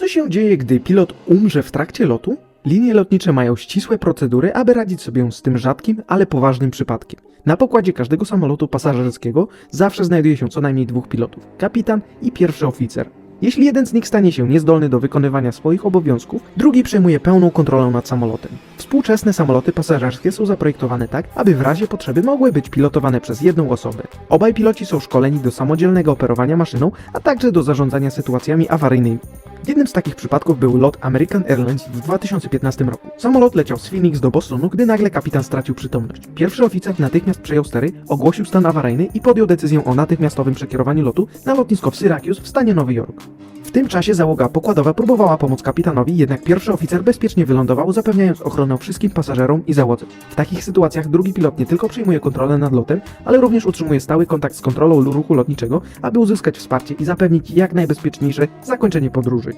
Co się dzieje, gdy pilot umrze w trakcie lotu? Linie lotnicze mają ścisłe procedury, aby radzić sobie z tym rzadkim, ale poważnym przypadkiem. Na pokładzie każdego samolotu pasażerskiego zawsze znajduje się co najmniej dwóch pilotów kapitan i pierwszy oficer. Jeśli jeden z nich stanie się niezdolny do wykonywania swoich obowiązków, drugi przejmuje pełną kontrolę nad samolotem. Współczesne samoloty pasażerskie są zaprojektowane tak, aby w razie potrzeby mogły być pilotowane przez jedną osobę. Obaj piloci są szkoleni do samodzielnego operowania maszyną, a także do zarządzania sytuacjami awaryjnymi. Jednym z takich przypadków był lot American Airlines w 2015 roku. Samolot leciał z Phoenix do Bostonu, gdy nagle kapitan stracił przytomność. Pierwszy oficer natychmiast przejął stery, ogłosił stan awaryjny i podjął decyzję o natychmiastowym przekierowaniu lotu na lotnisko w Syracuse w stanie Nowy Jork. W tym czasie załoga pokładowa próbowała pomóc kapitanowi, jednak pierwszy oficer bezpiecznie wylądował, zapewniając ochronę wszystkim pasażerom i załodze. W takich sytuacjach drugi pilot nie tylko przejmuje kontrolę nad lotem, ale również utrzymuje stały kontakt z kontrolą ruchu lotniczego, aby uzyskać wsparcie i zapewnić jak najbezpieczniejsze zakończenie podróży.